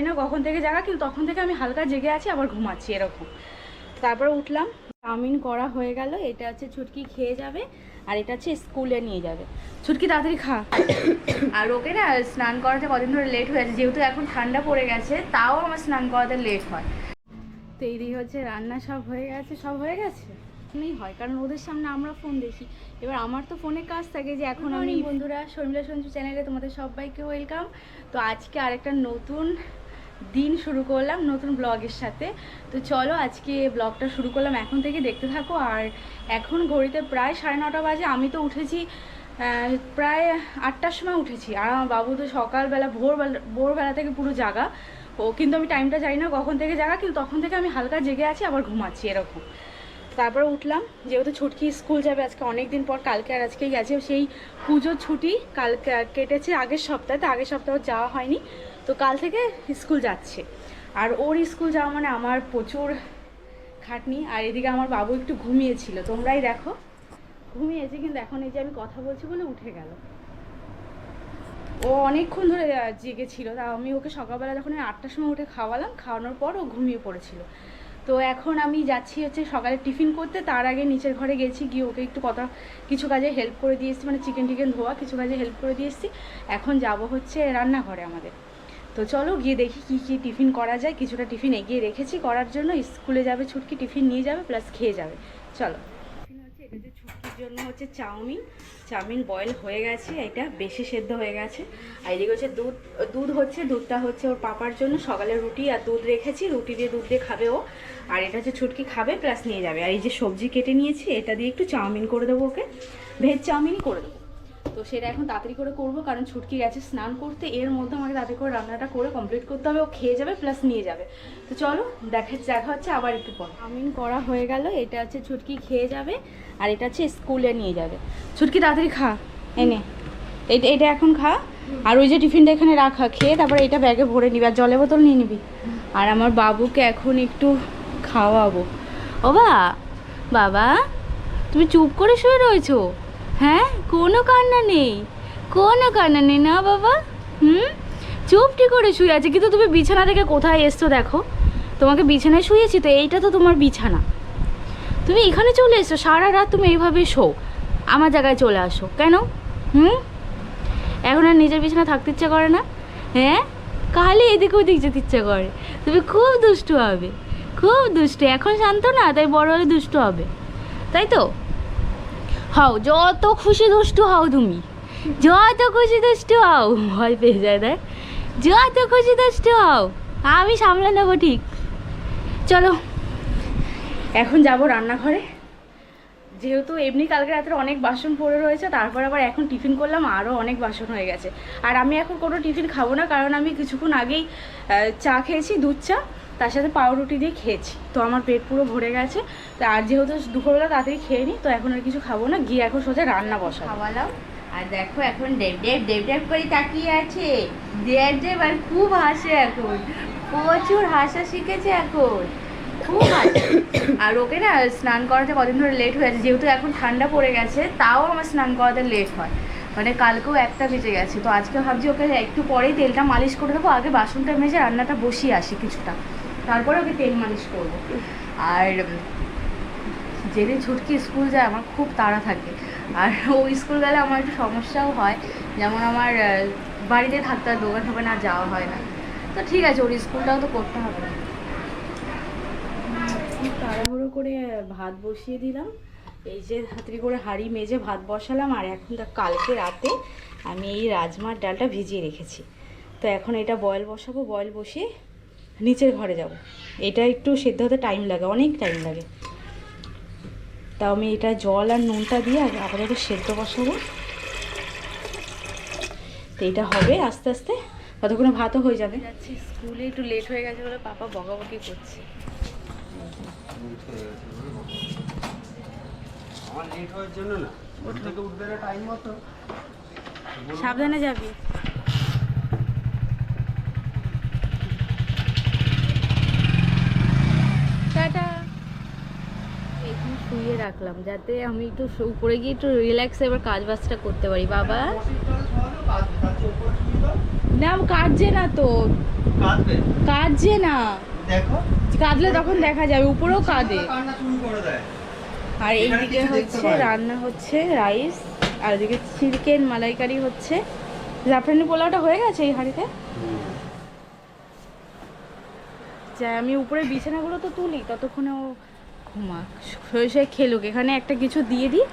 জানি না কখন থেকে জাগা কিন্তু তখন থেকে আমি হালকা জেগে আছি আবার ঘুমাচ্ছি এরকম। তারপরে উঠলাম চাউমিন করা হয়ে গেল এটা হচ্ছে ছুটকি খেয়ে যাবে আর এটা হচ্ছে স্কুলে নিয়ে যাবে। ছুটকি তাড়াতাড়ি খা। আর ওকে না স্নান করাতে কদিন ধরে লেট হয়ে যেহেতু এখন ঠান্ডা পড়ে গেছে তাও আমার স্নান করাতে লেট হয়। তো এইদিকে হচ্ছে রান্না সব হয়ে গেছে সব হয়ে গেছে? নেই হয় কারণ ওদের সামনে আমরা ফোন দেখি। এবার আমার তো ফোনে কাজ থাকে যে এখন আমি বন্ধুরা শর্মিলা সঞ্জু চ্যানেলে তোমাদের সবাইকে ওয়েলকাম তো আজকে আরেকটা নতুন দিন শুরু করলাম নতুন ব্লগের সাথে। তো চলো আজকে ব্লগটা শুরু করলাম এখন থেকে দেখতে থাকো। আর এখন ঘড়িতে প্রায় সাড়ে নটা বাজে, আমি তো উঠেছি প্রায় আটটার সময় উঠেছি। আর আমার বাবু তো সকালবেলা, ভোরবেলা ভোরবেলা থেকে পুরো জাগা। ও কিন্তু আমি টাইমটা জানি না কখন থেকে জাগা, কিন্তু তখন থেকে আমি হালকা জেগে আছি, আবার ঘুমাচ্ছি এরকম। তারপরে উঠলাম, যেহেতু ছুটকি স্কুল যাবে আজকে অনেক দিন পর, কালকে আর আজকে গেছে। সেই পুজোর ছুটি কালকে কেটেছে আগের সপ্তাহে, তো আগের সপ্তাহে যাওয়া হয়নি। তো কাল থেকে স্কুল যাচ্ছে। আর ওর স্কুল যাওয়া মানে আমার প্রচুর খাটনি। আর এদিকে আমার বাবু একটু ঘুমিয়েছিল। তোমরাই দেখো। ঘুমিয়েছে, কিন্তু এখন এই যে আমি কথা বলছি বলে উঠে গেল। ও অনেকক্ষণ ধরে জেগেছিল। তা আমি ওকে সকালবেলা যখন আটটার সময় উঠে খাওয়ালাম, খাওয়ানোর পর ও ঘুমিয়ে পড়েছিল। তো এখন আমি যাচ্ছি হচ্ছে সকালে টিফিন করতে। তার আগে নিচের ঘরে গেছি, গিয়ে ওকে একটু কথা, কিছু কাজে হেল্প করে দিয়ে এসেছি। মানে চিকেন টিকেন ধোয়া, কিছু কাজে হেল্প করে দিয়ে এসেছি। এখন যাব হচ্ছে রান্নাঘরে আমাদের। তো চলো গিয়ে দেখি কি কি টিফিন করা যায়। কিছুটা টিফিন এগিয়ে রেখেছি, করার জন্য স্কুলে যাবে, ছুটকি টিফিন নিয়ে যাবে প্লাস খেয়ে যাবে। চলো। হচ্ছে এটা ছুটকির জন্য হচ্ছে চাউমিন। চাউমিন বয়েল হয়ে গেছে, এটা বেশি সেদ্ধ হয়ে গেছে। আর এদিকে হচ্ছে দুধ দুধ হচ্ছে, দুধটা হচ্ছে ওর পাপার জন্য। সকালে রুটি আর দুধ রেখেছি, রুটি দিয়ে দুধ দিয়ে খাবে ও। আর এটা হচ্ছে ছুটকি খাবে প্লাস নিয়ে যাবে। আর এই যে সবজি কেটে নিয়েছি, এটা দিয়ে একটু চাউমিন করে দেবো ওকে। ভেজ চাউমিনই করে দেবো। তো সেটা এখন তাড়াতাড়ি করে করব, কারণ ছুটকি গেছে, স্নান করতে, এর মধ্যে আমাকে তাড়াতাড়ি করে রান্নাটা করে কমপ্লিট করতে হবে, ও খেয়ে যাবে প্লাস নিয়ে যাবে। তো চলো, দেখা দেখা হচ্ছে আবার একটু পর। আমিন করা হয়ে গেল, এটা হচ্ছে ছুটকি খেয়ে যাবে, আর এটা হচ্ছে স্কুলে নিয়ে যাবে। ছুটকি, তাড়াতাড়ি খা এনে এটা এটা এখন খা, আর ওই যে টিফিনটা এখানে রাখা, খেয়ে তারপরে এটা ব্যাগে ভরে নিবি, আর জলের বোতল নিয়ে নিবি। আর আমার বাবুকে এখন একটু খাওয়াবো। ও বা, বাবা, তুমি চুপ করে শুয়ে রয়েছো? হ্যাঁ কোনো কান্না নেই। কোনো কান্না নেই, না বাবা? হুম? চুপটি করে শুয়ে আছে, কিন্তু তুমি বিছানা থেকে কোথায় এসছো দেখো। তোমাকে বিছানায় শুয়েছি তো এইটা তো তোমার বিছানা। তুমি এখানে চলে এসো সারা রাত তুমি এইভাবে শো। আমার জায়গায় চলে আসো। কেন? হুম? এখন আর নিজের বিছানা থাকতে ইচ্ছা করে না? হ্যাঁ? কালে এদিক ওদিক যেতে ইচ্ছে করে। তুমি খুব দুষ্টু হবে। খুব দুষ্টু। এখন শান্ত না, তাই বড় হলে দুষ্টু হবে। তাই তো? হও, যত খুশি দুষ্টু হও তুমি। যত খুশি দুষ্টু হও, ভয় পেয়ে যায়, দেখ। যত খুশি দুষ্টু হও, আমি সামলে নেব ঠিক। চলো, এখন যাব রান্নাঘরে। যেহেতু এমনি কালকে রাত্রে অনেক বাসন পড়ে রয়েছে, তারপর আবার এখন টিফিন করলাম আরও অনেক বাসন হয়ে গেছে। আর আমি এখন কোনো টিফিন খাব না, কারণ আমি কিছুক্ষণ আগেই চা খেয়েছি, দুধ চা। তার সাথে পাউরুটি দিয়ে খেয়েছি। তো আমার পেট পুরো ভরে গেছে। তো আর যেহেতু দুপুরবেলা তাড়াতাড়ি খেয়ে নিই তো এখন আর কিছু খাব না। গিয়ে এখন সোজা রান্না বসা খাওয়ালাম আর দেখো এখন ডেপ ডেপ ডেপ ডেপ করে তাকিয়ে আছে। ডেব ডেব আর খুব হাসে এখন। প্রচুর হাসা শিখেছে এখন। খুব হাসে। আর ওকে না স্নান করাতে কদিন ধরে লেট হয়ে আছে। যেহেতু এখন ঠান্ডা পড়ে গেছে, তাও আমার স্নান করাতে লেট হয়। মানে কালকেও একটা বেজে গেছে। তো আজকে ভাবছি ওকে একটু পরেই তেলটা মালিশ করে দেবো। আগে বাসনটা মেজে রান্নাটা বসিয়ে আসি কিছুটা। তারপরে ওকে তেল মালিশ করব। আর যেদিন ছুটকি স্কুল যায়, আমার খুব তাড়া থাকে। আর ও স্কুল গেলে আমার একটু সমস্যাও হয়। যেমন আমার বাড়িতে থাকতে হয়, দোকান টোকান আর যাওয়া হয় না। তো ঠিক আছে, ওর স্কুলটাও তো করতে হবে। না তাড়াহুড়ো করে ভাত বসিয়ে দিলাম। এই যে হাতড়ি করে হাঁড়ি মেজে ভাত বসালাম, আর এখন তা কালকে রাতে আমি এই রাজমার ডালটা ভিজিয়ে রেখেছি। তো এখন এটা বয়েল বসাবো বয়েল বসিয়ে নিচের ঘরে যাব। এটা একটু সেদ্ধ হতে টাইম লাগে অনেক টাইম লাগে। তাও আমি এটা জল আর নুনটা দিয়ে আগে আপাতত সেদ্ধ বসাবো। তো এটা হবে আস্তে আস্তে ততক্ষণে ভাতও হয়ে যাবে। যাচ্ছি স্কুলে একটু লেট হয়ে গেছে বলে পাপা বকাবকি করছে। সাবধানে লেট হওয়ার জন্য না ওর থেকে উঠবে না টাইম মতো সাবধানে যাবি টাটা এখানে শুয়ে রাখলাম যাতে আমি একটু উপরে গিয়ে একটু রিল্যাক্স এবার কাজ বাজটা করতে পারি। বাবা? না কাটছে না তো। কাটছে না। দেখো। কাঁদলে তখন দেখা যাবে উপরেও কাঁদে। আর এইদিকে হচ্ছে রান্না হচ্ছে রাইস আর এদিকে চিকেন মালাইকারি হচ্ছে। জাফরানি পোলাওটা হয়ে গেছে এই হাঁড়িতে? যা আমি উপরে বিছানাগুলো তো তুলি ততক্ষণে ও ঘুমাক শুয়ে খেলুক। এখানে একটা কিছু দিয়ে দিই।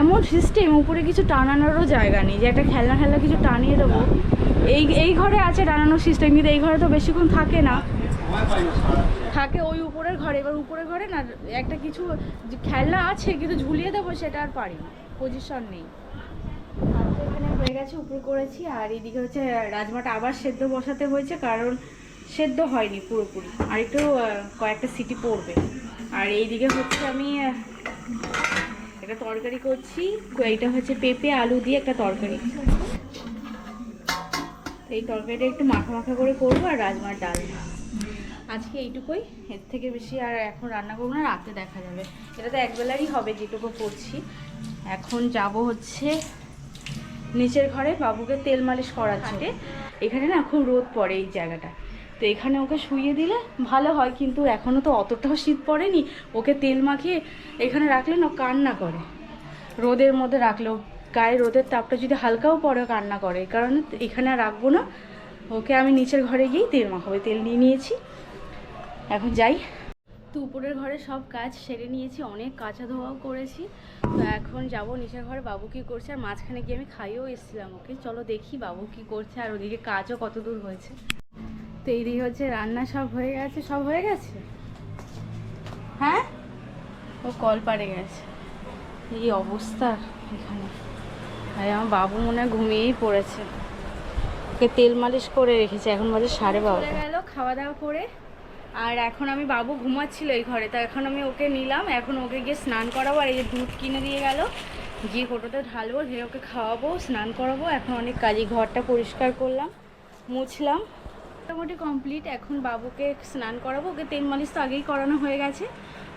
এমন সিস্টেম উপরে কিছু টানানোরও জায়গা নেই যে একটা খেলনা খেলনা কিছু টানিয়ে দেবো। এই এই ঘরে আছে টানানোর সিস্টেম কিন্তু এই ঘরে তো বেশিক্ষণ থাকে না। থাকে ওই উপরের ঘরে। এবার উপরের ঘরে না, একটা কিছু খেলনা আছে কিন্তু ঝুলিয়ে দেবো সেটা আর পারি না। পজিশন নেই। এখানে হয়ে গেছে, উপর করেছি। আর এদিকে হচ্ছে রাজমাটা আবার সেদ্ধ বসাতে হয়েছে, কারণ সেদ্ধ হয়নি পুরোপুরি। আর একটু কয়েকটা সিটি পড়বে। আর এইদিকে হচ্ছে আমি একটা তরকারি করছি। এইটা হচ্ছে পেঁপে আলু দিয়ে একটা তরকারি। এই তরকারিটা একটু মাখা মাখা করে করব আর রাজমার ডাল। আজকে এইটুকুই। এর থেকে বেশি আর এখন রান্না করব না রাতে দেখা যাবে। এটা তো একবেলারই হবে যেটুকু করছি। এখন যাব হচ্ছে নিচের ঘরে বাবুকে তেল মালিশ করাচ্ছে এখানে না খুব রোদ পড়ে এই জায়গাটা। তো এখানে ওকে শুইয়ে দিলে ভালো হয়, কিন্তু এখনও তো অতটাও শীত পড়েনি। ওকে তেল মাখিয়ে এখানে রাখলে না কান্না করে। রোদের মধ্যে রাখলেও গায়ে রোদের তাপটা যদি হালকাও পড়ে কান্না করে। কারণ এখানে আর রাখব না। ওকে আমি নিচের ঘরে গিয়েই তেল মাখাবো। তেল নিয়ে নিয়েছি। এখন যাই। তো উপরের ঘরে সব কাজ সেরে নিয়েছি। অনেক কাঁচা ধোয়াও করেছি। তো এখন যাব নিচের ঘরে। বাবু কি করছে? আর মাঝখানে গিয়ে আমি খাইয়েও এসেছিলাম ওকে। চলো দেখি বাবু কি করছে। আর ওদিকে কাজও কত দূর হয়েছে। তো এইদিকে হচ্ছে রান্না সব হয়ে গেছে, সব হয়ে গেছে? হ্যাঁ? ও কল পাড়ে গেছে। এই অবস্থা এখানে। আরে আমার বাবু মনে হয় ঘুমিয়েই পড়েছে। ওকে তেল মালিশ করে রেখেছে, এখন বাজে সাড়ে বারোটা। গেল খাওয়া দাওয়া করে। আর এখন আমি বাবু ঘুমাচ্ছিল এই ঘরে, তো এখন আমি ওকে নিলাম। এখন ওকে গিয়ে স্নান করাবো। আর এই যে দুধ কিনে দিয়ে গেল, গিয়ে কোটোতে ঢালবো ঢেলে ওকে খাওয়াবো, স্নান করাবো। এখন অনেক কাজই, ঘরটা পরিষ্কার করলাম, মুছলাম। মোটামুটি কমপ্লিট এখন বাবুকে স্নান করাবো। ওকে তেল মালিশ তো আগেই করানো হয়ে গেছে।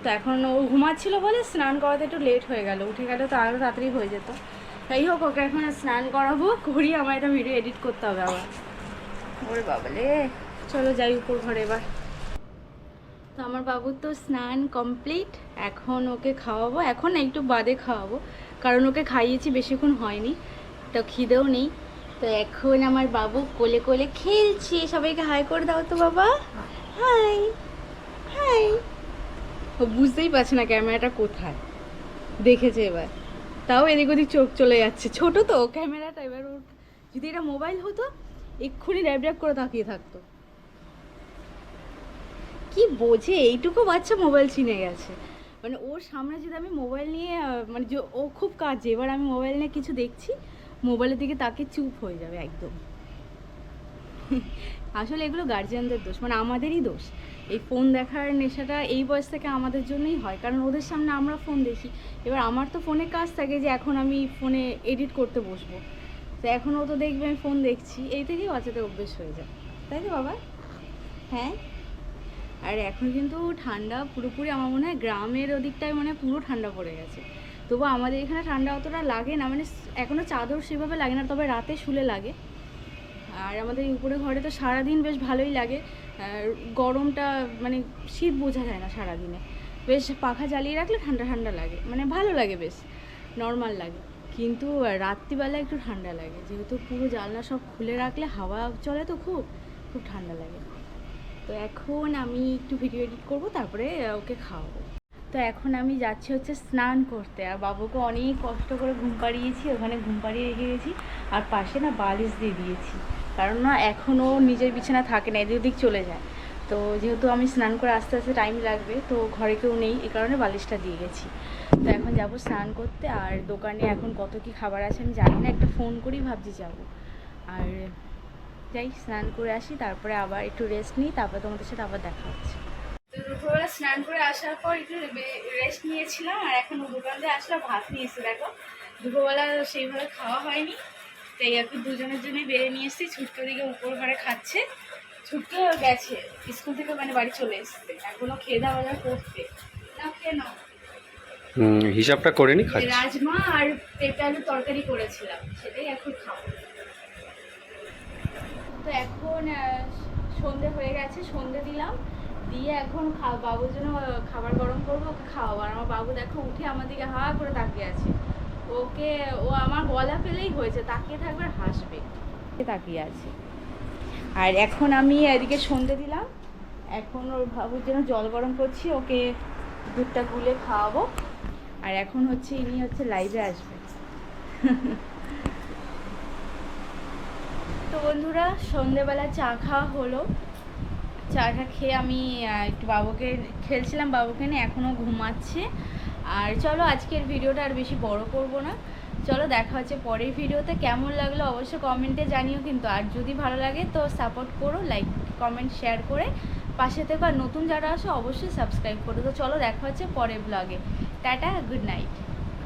তো এখন ও ঘুমাচ্ছিল বলে স্নান করাতে একটু লেট হয়ে গেল। উঠে গেলে তো আরও তাড়াতাড়ি হয়ে যেত। তাই হোক, ওকে এখন স্নান করাবো। করি আমার একটা ভিডিও এডিট করতে হবে আবার। ওরে বাবালে চলো যাই উপর ঘরে এবার। তো আমার বাবুর তো স্নান কমপ্লিট এখন ওকে খাওয়াবো। এখন একটু বাদে খাওয়াবো। কারণ ওকে খাইয়েছি, বেশিক্ষণ হয়নি। তো খিদেও নেই। তো এখন আমার বাবু কোলে কোলে খেলছে। সবাইকে হাই করে দাও তো বাবা। হাই হাই ও বুঝতেই পারছে না ক্যামেরাটা কোথায়। দেখেছে এবার। তাও এদিক ওদিক চোখ চলে যাচ্ছে। ছোট তো, ক্যামেরাটা এবার ওর যদি এটা মোবাইল হতো, এক্ষুনি ড্যাব ড্যাব করে তাকিয়ে থাকতো। কি বোঝে, এইটুকু বাচ্চা মোবাইল চিনে গেছে। মানে ওর সামনে যদি আমি মোবাইল নিয়ে মানে ও খুব কাজে এবার আমি মোবাইল নিয়ে কিছু দেখছি মোবাইলের দিকে তাকে চুপ হয়ে যাবে একদম। আসলে এগুলো গার্জিয়ানদের দোষ মানে আমাদেরই দোষ। এই ফোন দেখার নেশাটা এই বয়স থেকে আমাদের জন্যই হয়, কারণ ওদের সামনে আমরা ফোন দেখি। এবার আমার তো ফোনে কাজ থাকে যে এখন আমি ফোনে এডিট করতে বসবো। তো এখন ও তো দেখবে আমি ফোন দেখছি, এই থেকেই বাচ্চাদের অভ্যেস হয়ে যায়। তাই তো বাবা? হ্যাঁ? আর এখন কিন্তু ঠান্ডা পুরোপুরি আমার মনে হয় গ্রামের ওদিকটায় মানে পুরো ঠান্ডা পড়ে গেছে। তবু আমাদের এখানে ঠান্ডা অতটা লাগে না মানে এখনও চাদর সেভাবে লাগে না, তবে রাতে শুলে লাগে। আর আমাদের উপরে ঘরে তো সারাদিন বেশ ভালোই লাগে। গরমটা মানে শীত বোঝা যায় না সারাদিনে। বেশ পাখা জ্বালিয়ে রাখলে ঠান্ডা ঠান্ডা লাগে মানে ভালো লাগে বেশ, নর্মাল লাগে। কিন্তু রাত্রিবেলা একটু ঠান্ডা লাগে, যেহেতু পুরো জানলা সব খুলে রাখলে হাওয়া চলে তো খুব খুব ঠান্ডা লাগে। তো এখন আমি একটু ভিডিও এডিট করব, তারপরে ওকে খাওয়াবো। তো এখন আমি যাচ্ছি হচ্ছে স্নান করতে। আর বাবুকে অনেক কষ্ট করে ঘুম পাড়িয়েছি, ওখানে ঘুম পাড়িয়ে রেখে গেছি। আর পাশে না বালিশ দিয়ে দিয়েছি। কারণ না এখনও নিজের বিছানা থাকে না, এদিক ওদিক চলে যায়। তো যেহেতু আমি স্নান করে আস্তে আস্তে টাইম লাগবে, তো ঘরে কেউ নেই, এ কারণে বালিশটা দিয়ে গেছি। তো এখন যাব স্নান করতে। আর দোকানে এখন কত কি খাবার আছে আমি জানি না, একটা ফোন করেই ভাবছি যাব। আর যাই, স্নান করে আসি, তারপরে আবার একটু রেস্ট নিই, তারপরে তোমাদের সাথে আবার দেখা হচ্ছে। দুপুরবেলা স্নান করে আসার পর একটু রেস্ট নিয়েছিলাম আর এখন দিয়ে আসলে ভাত নিয়েছি দেখো। দুপুরবেলা সেইভাবে খাওয়া হয়নি। তাই একটু দুজনের জন্যই বেড়ে নিয়ে এসেছি ছুটকে দিকে উপর ঘরে খাচ্ছে। ছুটকে গেছে স্কুল থেকে মানে বাড়ি চলে এসছে। এখনও খেয়ে দাওয়া বাজার করতে। না কেন হুম হিসাবটা করে নি খাচ্ছি। রাজমা আর পেঁপে আলুর তরকারি করেছিলাম সেটাই এখন খাব। তো এখন সন্ধে হয়ে গেছে সন্ধে দিলাম। দিয়ে এখন বাবুর জন্য খাবার গরম করব, ওকে খাওয়াবো। আর আমার বাবু দেখো উঠে আমার দিকে হা করে তাকিয়ে আছে। ওকে, ও আমার গলা পেলেই হয়েছে, তাকিয়ে থাকবে আর হাসবে। তাকিয়ে আছে। আর এখন আমি এদিকে সন্ধে দিলাম। এখন ওর বাবুর জন্য জল গরম করছি, ওকে দুধটা গুলে খাওয়াবো। আর এখন হচ্ছে ইনি হচ্ছে লাইভে আসবে। তো বন্ধুরা, সন্ধেবেলা চা খাওয়া হলো। চাটা খেয়ে আমি একটু বাবুকে খেলছিলাম, বাবুকে নিয়ে এখনও ঘুমাচ্ছে। আর চলো আজকের ভিডিওটা আর বেশি বড় করব না। চলো দেখা হচ্ছে পরের ভিডিওতে। কেমন লাগল অবশ্যই কমেন্টে জানিও কিন্তু। আর যদি ভালো লাগে তো সাপোর্ট করো লাইক কমেন্ট শেয়ার করে পাশে থেকে। আর নতুন যারা আসো অবশ্যই সাবস্ক্রাইব করো তো চলো দেখা হচ্ছে পরের ব্লগে টাটা গুড নাইট